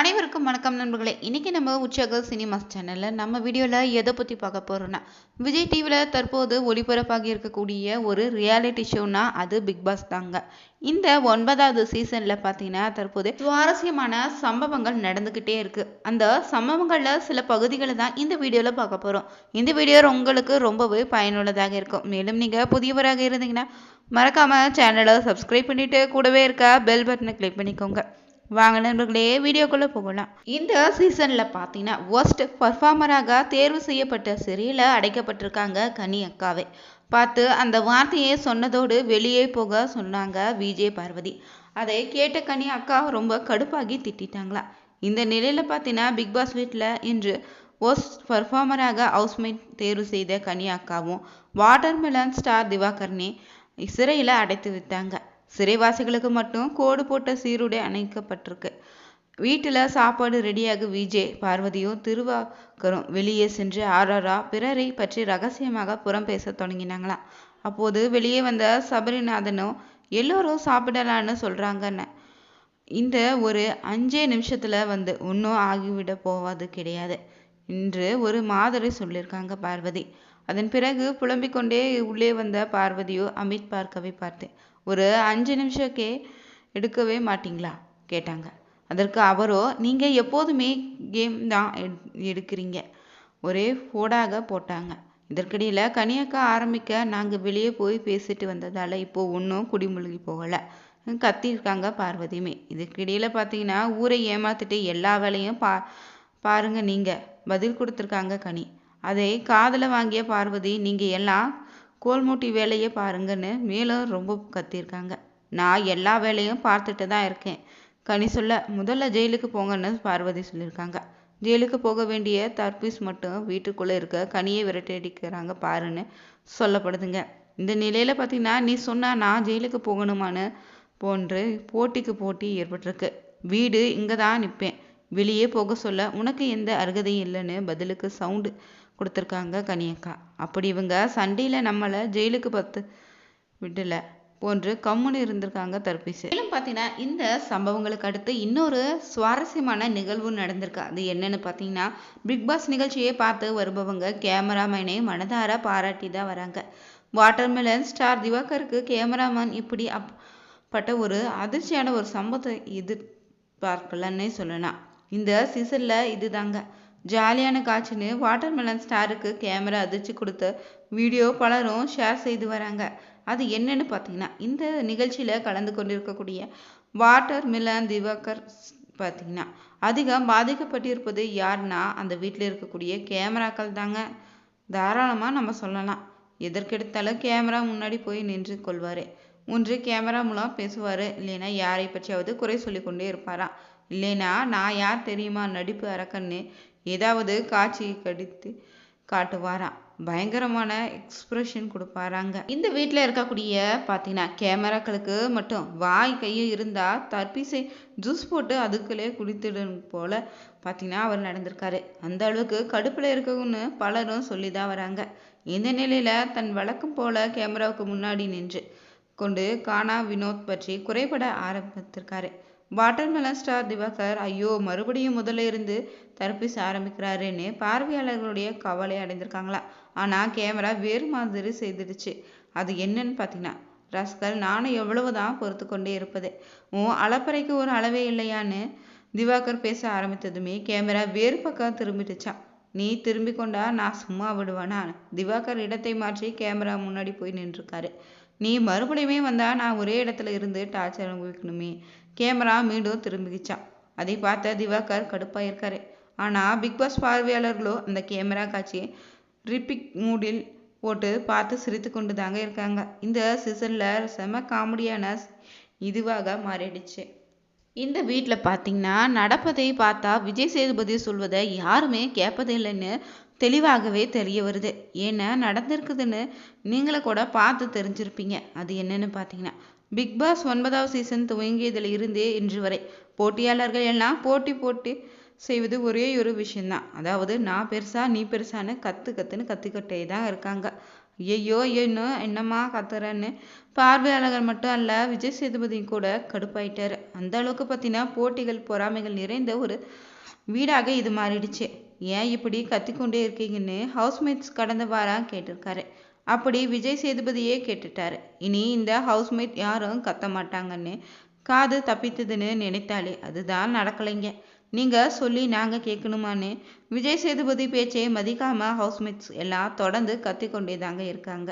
அனைவருக்கும் வணக்கம் நண்பர்களே. இன்றைக்கி நம்ம உற்சாக சினிமாஸ் சேனலில் நம்ம வீடியோவில் எதை பற்றி பார்க்க போகிறோன்னா விஜய் டிவியில் தற்போது ஒளிபரப்பாகி இருக்கக்கூடிய ஒரு ரியாலிட்டி ஷோனா அது பிக் பாஸ் தாங்க. இந்த ஒன்பதாவது சீசனில் பார்த்தீங்கன்னா தற்போது சுவாரஸ்யமான சம்பவங்கள் நடந்துக்கிட்டே இருக்குது அந்த சம்பவங்களில் சில பகுதிகளை தான் இந்த வீடியோவில் பார்க்க போகிறோம் இந்த வீடியோ உங்களுக்கு ரொம்பவே பயனுள்ளதாக இருக்கும். மேலும் நீங்கள் புதியவராக இருந்தீங்கன்னா மறக்காமல் சேனலை சப்ஸ்கிரைப் பண்ணிவிட்டு கூடவே இருக்க பெல் பட்டனை கிளிக் பண்ணிக்கோங்க. வாங்க நண்பர்களே வீடியோக்குள்ளே போகலாம். இந்த சீசனில் பார்த்தீங்கன்னா ஒர்ஸ்ட் பர்ஃபார்மராக தேர்வு செய்யப்பட்ட சிறையில் அடைக்கப்பட்டிருக்காங்க கனி அக்காவே. பார்த்து அந்த வார்த்தையை சொன்னதோடு வெளியே போக சொன்னாங்க விஜய் பார்வதி. அதை கேட்ட கனி அக்கா ரொம்ப கடுப்பாகி திட்டாங்களா இந்த நிலையில் பார்த்தீங்கன்னா பிக் பாஸ் வீட்டில் இன்று ஒஸ்ட் பர்ஃபார்மராக ஹவுஸ்மேட் தேர்வு செய்த கனி அக்காவும் வாட்டர்மெலன் ஸ்டார் திவாகர்னே சிறையில் அடைத்து விட்டாங்க. சிறைவாசிகளுக்கு மட்டும் கோடு போட்ட சீருடை அணைக்கப்பட்டிருக்கு. வீட்டில் சாப்பாடு ரெடியாக விஜய் பார்வதியும் திருவாக்கரும் வெளியே சென்று ஆராரா பிறரை பற்றி ரகசியமாக புறம் பேச தொடங்கினாங்களாம். அப்போது வெளியே வந்த சபரிநாதனும் எல்லோரும் சாப்பிடலான்னு சொல்கிறாங்கன்னு இந்த ஒரு அஞ்சே நிமிஷத்தில் வந்து ஒன்றும் ஆகிவிட போவது கிடையாது என்று ஒரு மாதிரி சொல்லியிருக்காங்க பார்வதி. அதன் பிறகு புலம்பிக் கொண்டே உள்ளே வந்த பார்வதியோ அமித் பார்க்கவே பார்த்தேன். ஒரு அஞ்சு நிமிஷக்கே எடுக்கவே மாட்டிங்களா? கேட்டாங்க. அதற்கு அவரோ நீங்கள் எப்போதுமே கேம் தான் எடுக்கிறீங்க. ஒரே ஃபோடாக போட்டாங்க. இதற்கிடையில் கனியக்கா ஆரம்பிக்க நாங்கள் வெளியே போய் பேசிட்டு வந்ததால் இப்போது ஒன்றும் குடிமுழுகி போகலை. கத்திருக்காங்க பார்வதியுமே. இதுக்கிடையில் பார்த்தீங்கன்னா ஊரை ஏமாத்திட்டு எல்லா வேலையும் பா பாருங்க நீங்கள் பதில் கொடுத்துருக்காங்க கனி. அதை காதில் வாங்கிய பார்வதி நீங்கள் எல்லாம் கோல்மூட்டி வேலையை பாருங்கன்னு மேலும் ரொம்ப கத்தியிருக்காங்க. நான் எல்லா வேலையும் பார்த்துட்டு தான் இருக்கேன். கனி சொல்ல முதல்ல ஜெயிலுக்கு போங்கன்னு பார்வதி சொல்லியிருக்காங்க. ஜெயிலுக்கு போக வேண்டிய தர்பீஸ் மட்டும் வீட்டுக்குள்ளே இருக்க கனியை விரட்டடிக்கிறாங்க பாருன்னு சொல்லப்படுதுங்க. இந்த நிலையில் பார்த்தீங்கன்னா நீ சொன்னால் நான் ஜெயிலுக்கு போகணுமான்னு போன்று போட்டிக்கு போட்டி ஏற்பட்டிருக்கு. வீடு இங்கே தான் நிற்பேன் வெளியே போக சொல்ல உனக்கு எந்த அருகதையும் இல்லைன்னு பதிலுக்கு சவுண்டு. கொடுத்துருக்காங்க கனியக்கா அப்படி இவங்க சண்டையில் நம்மளை ஜெயிலுக்கு பத்து விடலை. போன்று கம்முன்னு இருந்திருக்காங்க தர்பீஸ் மேலும் பார்த்தீங்கன்னா இந்த சம்பவங்களுக்கு அடுத்து இன்னொரு சுவாரஸ்யமான நிகழ்வு நடந்திருக்கு. அது என்னன்னு பார்த்தீங்கன்னா பிக் பாஸ் நிகழ்ச்சியை பார்த்து வருபவங்க கேமராமேனை மனதார பாராட்டி தான் வராங்க. வாட்டர்மெலன் ஸ்டார் திவாகருக்கு கேமராமேன் இப்படி அப்பட்ட ஒரு அதிர்ச்சியான ஒரு சம்பவத்தை எதிர்பார்க்கலன்னே சொல்லலாம். இந்த சீசனில் இதுதாங்க. ஜாலியான காட்சின்னு வாட்டர்மெலன் ஸ்டாருக்கு கேமரா அதிர்ச்சி கொடுத்த வீடியோ பலரும் ஷேர் செய்து வராங்க. அது என்னன்னு பார்த்தீங்கன்னா இந்த நிகழ்ச்சியில் கலந்து கொண்டிருக்கக்கூடிய வாட்டர் மிலன் திவாகர் பார்த்தீங்கன்னா அதிகம் பாதிக்கப்பட்டிருப்பது யாருன்னா அந்த வீட்டில் இருக்கக்கூடிய கேமராக்கள் தாங்க. தாராளமாக நம்ம சொல்லலாம். எதற்கெடுத்தாலும் கேமரா முன்னாடி போய் நின்று கொள்வார். ஒன்று கேமரா மூலம் பேசுவார். இல்லைன்னா யாரை பற்றியாவது குறை சொல்லி கொண்டே இருப்பாராம் இல்லைனா நான் யார் தெரியுமா? நடிப்பு அரக்கன்னு ஏதாவது காட்சி கடித்து காட்டுவாராம் பயங்கரமான எக்ஸ்பிரஷன் கொடுப்பாராங்க. இந்த வீட்டில் இருக்கக்கூடிய பார்த்தீங்கன்னா கேமராக்களுக்கு மட்டும் வாய் கையும் இருந்தால் தர்பீசை ஜூஸ் போட்டு அதுக்குள்ளே குடித்துடும் போல பார்த்தீங்கன்னா அவர் நடந்திருக்காரு. அந்த அளவுக்கு கடுப்பில் இருக்கணும்னு பலரும் சொல்லி தான் வராங்க. இந்த நிலையில் தன் வழக்கம் போல கேமராவுக்கு முன்னாடி நின்று கொண்டு கானா வினோத் பற்றி குறைபட ஆரம்பித்திருக்காரு. வாட்டர்மெலன் ஸ்டார் திவாகர் ஐயோ மறுபடியும் முதல்ல இருந்து தர்பீஸ் ஆரம்பிக்கிறாருன்னு பார்வையாளர்களுடைய கவலை அடைந்திருக்காங்களா? ஆனால் கேமரா வேறு மாதிரி செய்திடுச்சு. அது என்னன்னு பார்த்தீங்கன்னா ரஸ்கல் நானும் எவ்வளவுதான் பொறுத்து கொண்டே இருப்பது. உன் அளப்பறைக்கு ஒரு அளவே இல்லையான்னு திவாகர் பேச ஆரம்பித்ததுமே கேமரா வேறு பக்கம் திரும்பிட்டுச்சான் நீ திரும்பி கொண்டா நான் சும்மா விடுவேனா? திவாகர் இடத்தை மாற்றி கேமரா முன்னாடி போய் நின்றுருக்காரு. நீ மறுபடியுமே வந்தா நான் ஒரே இடத்துல இருந்து டார்ச்சர் அனுபவிக்கணுமே. கேமரா மீண்டும் திரும்பிக்கிச்சான் அதை பார்த்த திவாகர் கடுப்பாயிருக்காரு ஆனால் பிக் பாஸ் பார்வையாளர்களோ அந்த கேமரா காட்சியை ரிப்பிக் மூடில் போட்டு பார்த்து சிரித்து கொண்டு தாங்க இருக்காங்க. இந்த சீசனில் செம காமெடியான இதுவாக மாறிடுச்சு. இந்த வீட்டில் பார்த்தீங்கன்னா நடப்பதை பார்த்தா விஜய் சேதுபதி சொல்வதை யாருமே கேட்பதே இல்லைன்னு தெளிவாகவே தெரிய வருது. ஏன்னா நடந்திருக்குதுன்னு நீங்களே கூட பார்த்து தெரிஞ்சிருப்பீங்க. அது என்னன்னு பார்த்தீங்கன்னா பிக் பாஸ் ஒன்பதாவது சீசன் துவங்கியதில் இருந்தே இன்று வரை போட்டியாளர்கள் எல்லாம் போட்டி போட்டி செய்வது ஒரே ஒரு விஷயந்தான் அதாவது நான் பெருசா நீ பெருசான்னு கத்து கத்துன்னு கத்திக்கிட்டே தான் இருக்காங்க. ஐயோ இன்னும் என்னம்மா கத்துறேன்னு. பார்வையாளர்கள் மட்டும் அல்ல விஜய் சேதுபதியும் கூட கடுப்பாயிட்டாரு. அந்த அளவுக்கு பார்த்தீங்கன்னா போட்டிகள் பொறாமைகள் நிறைந்த ஒரு வீடாக இது மாறிடுச்சு. ஏன் இப்படி கத்திக்கொண்டே இருக்கீங்கன்னு ஹவுஸ்மேட்ஸ் கடந்த வாரம் கேட்டிருக்காரு. அப்படி விஜய் சேதுபதியே கேட்டுட்டாரு. இனி இந்த ஹவுஸ்மேட் யாரும் கத்த மாட்டாங்கன்னு காது தப்பித்ததுன்னு நினைத்தாலே அதுதான் நடக்கலைங்க. நீங்க சொல்லி நாங்க கேட்கணுமான்னு விஜய் சேதுபதி பேச்சை மதிக்காம ஹவுஸ்மேட்ஸ் எல்லாம் தொடர்ந்து கத்திக்கொண்டே தாங்க இருக்காங்க.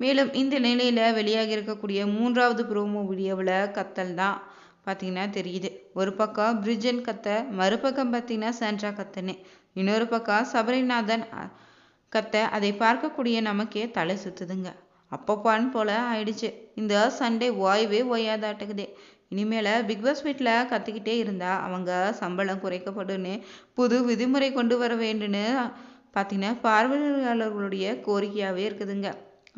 மேலும் இந்த நிலையில வெளியாகி இருக்கக்கூடிய மூன்றாவது ப்ரோமோ வீடியோவில் கத்தல் தான் பார்த்தீங்கன்னா தெரியுது. ஒரு பக்கம் பிரிஜன் கத்த மறுபக்கம் பார்த்தீங்கன்னா சாண்ட்ரா கத்தனு இன்னொரு பக்கம் சபரிநாதன் கத்த. அதை பார்க்கக்கூடிய நமக்கே தலை சுத்துதுங்க. அப்பப்பான்னு போல ஆயிடுச்சு. இந்த சண்டே ஓய்வே ஓயாதாட்டுக்குதே. இனிமேல பிக் பாஸ் வீட்டில் கத்திக்கிட்டே இருந்தா அவங்க சம்பளம் குறைக்கப்படும்னு புது விதிமுறை கொண்டு வர வேண்டும்னு பார்த்தீங்கன்னா பார்வையாளர்களுடைய கோரிக்கையாகவே இருக்குதுங்க.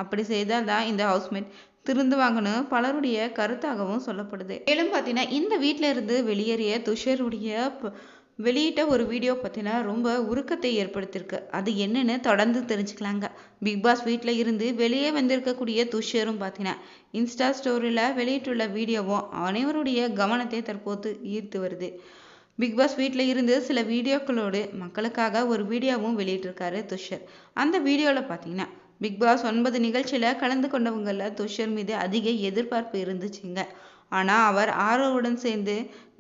அப்படி செய்தால் தான் இந்த ஹவுஸ்மேட் திருந்துவாங்கன்னு பலருடைய கருத்தாகவும் சொல்லப்படுது. மேலும் பார்த்தீங்கன்னா இந்த வீட்டில இருந்து வெளியேறிய துஷருடைய வெளியிட்ட ஒரு வீடியோ பார்த்தீங்கன்னா ரொம்ப உருக்கத்தை ஏற்படுத்தியிருக்கு. அது என்னன்னு தொடர்ந்து தெரிஞ்சுக்கலாங்க. பிக் பாஸ் வீட்டில் இருந்து வெளியே வந்திருக்கக்கூடிய துஷரும் பார்த்தீங்கன்னா இன்ஸ்டா ஸ்டோரியில் வெளியிட்டுள்ள வீடியோவும் அனைவருடைய கவனத்தை தற்போது ஈர்த்து வருது. பிக் பாஸ் வீட்டில் இருந்து சில வீடியோக்களோடு மக்களுக்காக ஒரு வீடியோவும் வெளியிட்டிருக்காரு துஷர் அந்த வீடியோவில் பார்த்தீங்கன்னா பிக் பாஸ் ஒன்பது நிகழ்ச்சியில் கலந்து கொண்டவங்களில் துஷர் மீது அதிக எதிர்பார்ப்பு இருந்துச்சுங்க. ஆனால் அவர் ஆரோவுடன் சேர்ந்து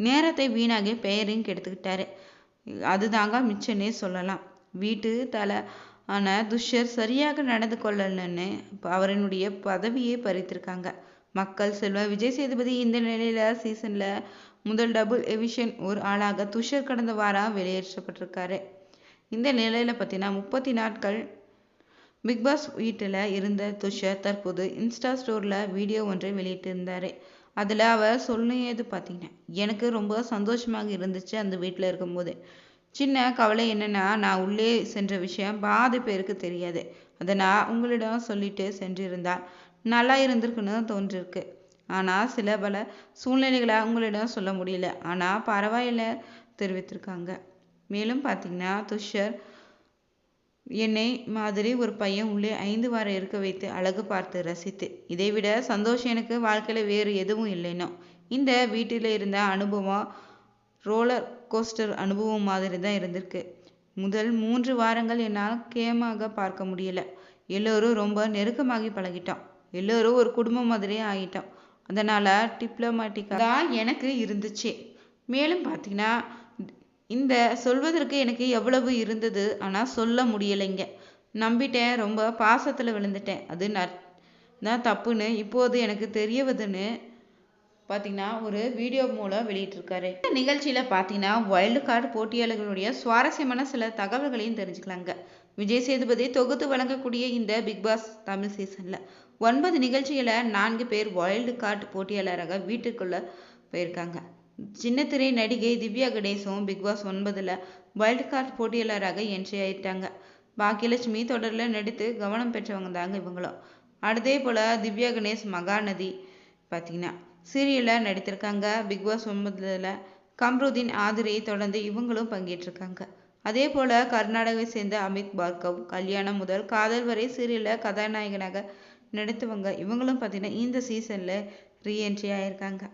நேரத்தை வீணாகி பெயரையும் கெடுத்துக்கிட்டாரு. அதுதாங்க மிச்சன்னே சொல்லலாம். வீட்டு தலை ஆன துஷர் சரியாக நடந்து கொள்ளலன்னு அவரனுடைய பதவியே பறித்திருக்காங்க. மக்கள் செல்வ விஜய் சேதுபதி இந்த நிலையில சீசன்ல முதல் டபுள் எவிஷன் ஒரு ஆளாக துஷர் கடந்த வாரம் வெளியேற்றப்பட்டிருக்காரு. இந்த நிலையில பார்த்தீங்கன்னா முப்பத்தி நாட்கள் பிக் பாஸ் வீட்டில் இருந்த துஷர் தற்போது இன்ஸ்டா ஸ்டோரில் வீடியோ ஒன்றை வெளியிட்டிருந்தாரு. அதில் அவள் சொல்லியது பார்த்தீங்கன்னா எனக்கு ரொம்ப சந்தோஷமாக இருந்துச்சு அந்த வீட்டில் இருக்கும்போது. சின்ன கவலை என்னென்னா நான் உள்ளே சென்ற விஷயம் பாதி பேருக்கு தெரியாது. அதை நான் உங்களிடம் சொல்லிட்டு சென்றிருந்தால் நல்லா இருந்திருக்குன்னு தோன்றிருக்கு. ஆனால் சில பல சூழ்நிலைகளை உங்களிடம் சொல்ல முடியல. ஆனால் பரவாயில்ல தெரிவித்திருக்காங்க. மேலும் பார்த்தீங்கன்னா துஷர் என்னை மாதிரி ஒரு பையன் உள்ளே ஐந்து வாரம் இருக்க வைத்து அழகு பார்த்து ரசித்து. இதைவிட சந்தோஷம் எனக்கு வாழ்க்கையில வேறு எதுவும் இல்லைனோ. இந்த வீட்டில் இருந்த அனுபவம் ரோலர் கோஸ்டர் அனுபவம் மாதிரி தான் இருந்திருக்கு. முதல் மூன்று வாரங்கள் என்னால் கேமாக பார்க்க முடியல. எல்லோரும் ரொம்ப நெருக்கமாகி பழகிட்டோம். எல்லோரும் ஒரு குடும்பம் மாதிரியே ஆகிட்டோம். அதனால டிப்ளமேட்டிக்காக தான் எனக்கு இருந்துச்சு. மேலும் பார்த்தீங்கன்னா இந்த சொல்வதற்கு எனக்கு எவ்வளவு இருந்தது? ஆனால் சொல்ல முடியலைங்க. நம்பிட்டேன். ரொம்ப பாசத்தில் விழுந்துட்டேன். அது நான் தப்புன்னு இப்போது எனக்கு தெரியவதுன்னு பார்த்தீங்கன்னா ஒரு வீடியோ மூலம் வெளியிட்டிருக்காரு. இந்த நிகழ்ச்சியில் பார்த்தீங்கன்னா வைல்டு கார்டு போட்டியாளர்களுடைய சுவாரஸ்யமான சில தகவல்களையும் தெரிஞ்சுக்கலாங்க. விஜய் சேதுபதி தொகுத்து வழங்கக்கூடிய இந்த பிக் பாஸ் தமிழ் சீசனில் ஒன்பது நிகழ்ச்சியில் நான்கு பேர் வைல்டு கார்டு போட்டியாளராக வீட்டுக்குள்ளே போயிருக்காங்க. சின்னத்திரை நடிகை திவ்யா கணேசும் பிக் பாஸ் வைல்டு கார்டு போட்டியாளராக என்ட்ரி ஆயிட்டாங்க. பாக்கியலட்சுமி தொடரில் நடித்து கவனம் பெற்றவங்க தாங்க இவங்களும். அதே போல் திவ்யா கணேஷ் மகாநதி பார்த்தீங்கன்னா சீரியலில் நடித்திருக்காங்க. பிக் பாஸ் கம்ருதீன் ஆதிரியை தொடர்ந்து இவங்களும் பங்கேற்றிருக்காங்க. அதே போல் கர்நாடகாவை சேர்ந்த அமித் பார்கவ் கல்யாணம் முதல் காதல் வரை சீரியலில் கதாநாயகனாக நடித்தவங்க இவங்களும் பார்த்தீங்கன்னா இந்த சீசனில் ரீஎன்ட்ரி ஆயிருக்காங்க.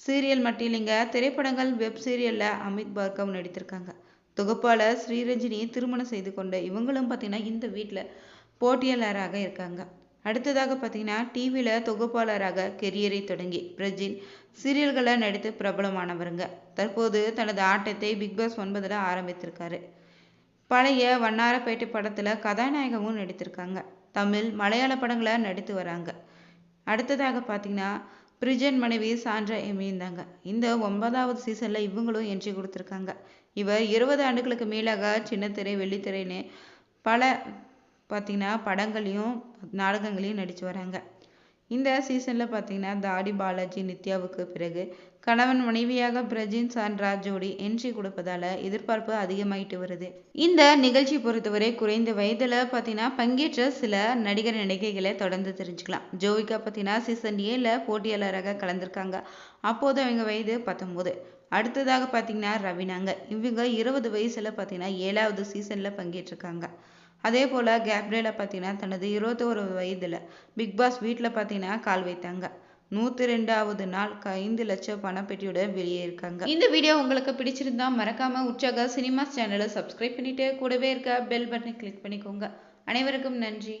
சீரியல் மட்டும் இல்லைங்க திரைப்படங்கள் வெப் சீரியல்ல அமித் பார்கவ் நடித்திருக்காங்க. தொகுப்பாளர் ஸ்ரீரஞ்சினியை திருமணம் செய்து கொண்ட இவங்களும் பார்த்தீங்கன்னா இந்த வீட்டில் போட்டியாளராக இருக்காங்க. அடுத்ததாக பார்த்தீங்கன்னா டிவியில் தொகுப்பாளராக கெரியரை தொடங்கி பிரஜின் சீரியல்களை நடித்து பிரபலமானவருங்க. தற்போது தனது ஆட்டத்தை பிக் பாஸ் ஒன்பதில் ஆரம்பித்திருக்காரு. பழைய வண்ணாரப்பேட்டை படத்தில் கதாநாயகமும் நடித்திருக்காங்க. தமிழ் மலையாள படங்களை நடித்து வராங்க. அடுத்ததாக பார்த்தீங்கன்னா பிரிஜன் மனைவி சான்றா எமிந்தாங்க இந்த ஒன்பதாவது சீசன்ல இவங்களும் என்ட்ரி கொடுத்துருக்காங்க. இவர் இருபது ஆண்டுகளுக்கு மேலாக சின்னத்திரை வெள்ளித்திரைன்னு பல பார்த்திங்கன்னா படங்களையும் நாடகங்களையும் நடிச்சு வராங்க. இந்த சீசன்ல பார்த்தீங்கன்னா தாடி பாலாஜி நித்யாவுக்கு பிறகு கணவன் மனைவியாக பிரஜின் சான்ராஜ் ஜோடி என்ட்ரி கொடுப்பதால எதிர்பார்ப்பு அதிகமாயிட்டு வருது. இந்த நிகழ்ச்சி பொறுத்தவரை குறைந்த வயதுல பார்த்தீங்கன்னா பங்கேற்ற சில நடிகர் நடிகைகளை தொடர்ந்து தெரிஞ்சுக்கலாம். ஜோவிகா பார்த்தீங்கன்னா சீசன் ஏல போட்டியாளராக கலந்திருக்காங்க. அப்போது அவங்க வயது பத்தொன்பது. அடுத்ததாக பார்த்தீங்கன்னா ரவினாங்க இவங்க இருபது வயசுல பார்த்தீங்கன்னா ஏழாவது சீசன்ல பங்கேற்றிருக்காங்க. அதே போல் கேப்ரியலா பார்த்தீங்கன்னா தனது இருபத்தோரு வயதில் பிக் பாஸ் வீட்டில் பார்த்தீங்கன்னா கால் வைத்தாங்க. நூற்றி ரெண்டாவது நாள் ஐந்து லட்சம் பணப்பெட்டியுடன் வெளியே இருக்காங்க இந்த வீடியோ உங்களுக்கு பிடிச்சிருந்தா மறக்காம உற்சாக சினிமாஸ் சேனலை சப்ஸ்கிரைப் பண்ணிட்டு கூடவே இருக்க பெல் பட்டனை கிளிக் பண்ணிக்கோங்க. அனைவருக்கும் நன்றி.